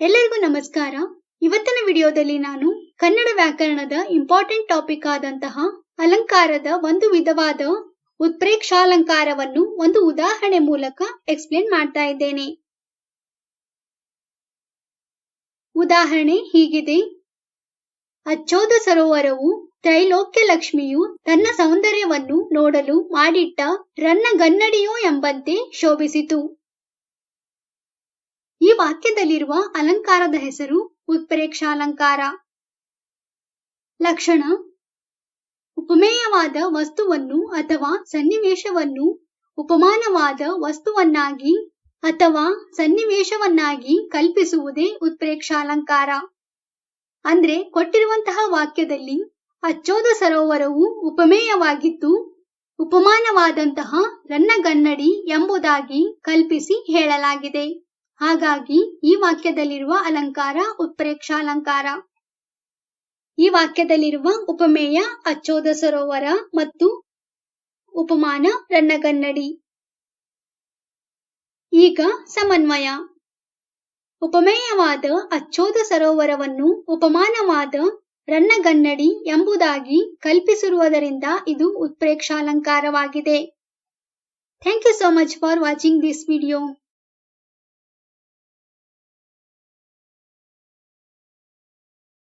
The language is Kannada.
ಎಲ್ಲರಿಗೂ ನಮಸ್ಕಾರ. ಇವತ್ತಿನ ವಿಡಿಯೋದಲ್ಲಿ ನಾನು ಕನ್ನಡ ವ್ಯಾಕರಣದ ಇಂಪಾರ್ಟೆಂಟ್ ಟಾಪಿಕ್ ಆದಂತಹ ಅಲಂಕಾರದ ಒಂದು ವಿಧವಾದ ಉತ್ಪ್ರೇಕ್ಷಾಲಂಕಾರವನ್ನು ಒಂದು ಉದಾಹರಣೆ ಮೂಲಕ ಎಕ್ಸ್ಪ್ಲೇನ್ ಮಾಡ್ತಾ ಇದ್ದೇನೆ. ಉದಾಹರಣೆ ಹೀಗಿದೆ. ಅಚ್ಚೋದ ಸರೋವರವು ತ್ರೈಲೋಕ್ಯ ಲಕ್ಷ್ಮಿಯು ತನ್ನ ಸೌಂದರ್ಯವನ್ನು ನೋಡಲು ಮಾಡಿಟ್ಟ ರನ್ನಗನ್ನಡಿಯೋ ಎಂಬಂತೆ ಶೋಭಿಸಿತು. ವಾಕ್ಯದಲ್ಲಿರುವ ಅಲಂಕಾರದ ಹೆಸರು ಉತ್ಪ್ರೇಕ್ಷಾಲಂಕಾರ. ಲಕ್ಷಣ, ಉಪಮೇಯವಾದ ವಸ್ತುವನ್ನು ಅಥವಾ ಸನ್ನಿವೇಶವನ್ನು ಉಪಮಾನವಾದ ವಸ್ತುವನ್ನಾಗಿ ಅಥವಾ ಸನ್ನಿವೇಶವನ್ನಾಗಿ ಕಲ್ಪಿಸುವುದೇ ಉತ್ಪ್ರೇಕ್ಷಾಲಂಕಾರ. ಅಂದ್ರೆ ಕೊಟ್ಟಿರುವಂತಹ ವಾಕ್ಯದಲ್ಲಿ ಅಚ್ಚೋದ ಸರೋವರವು ಉಪಮೇಯವಾಗಿದ್ದು ಉಪಮಾನವಾದಂತಹ ರನ್ನಗನ್ನಡಿ ಎಂಬುದಾಗಿ ಕಲ್ಪಿಸಿ ಹೇಳಲಾಗಿದೆ. ಹಾಗಾಗಿ ಈ ವಾಕ್ಯದಲ್ಲಿರುವ ಅಲಂಕಾರ ಉತ್ಪ್ರೇಕ್ಷಾಲಂಕಾರ. ಈ ವಾಕ್ಯದಲ್ಲಿರುವ ಉಪಮೇಯ ಅಚ್ಚೋದ ಸರೋವರ ಮತ್ತು ಉಪಮಾನ ರನ್ನಗನ್ನಡಿ ಈಗ ಸಮನ್ವಯ. ಉಪಮೇಯವಾದ ಅಚ್ಚೋದ ಸರೋವರವನ್ನು ಉಪಮಾನವಾದ ರನ್ನಗನ್ನಡಿ ಎಂಬುದಾಗಿ ಕಲ್ಪಿಸಿರುವುದರಿಂದ ಇದು ಉತ್ಪ್ರೇಕ್ಷಾಲಂಕಾರವಾಗಿದೆ. Thank you so much for watching this video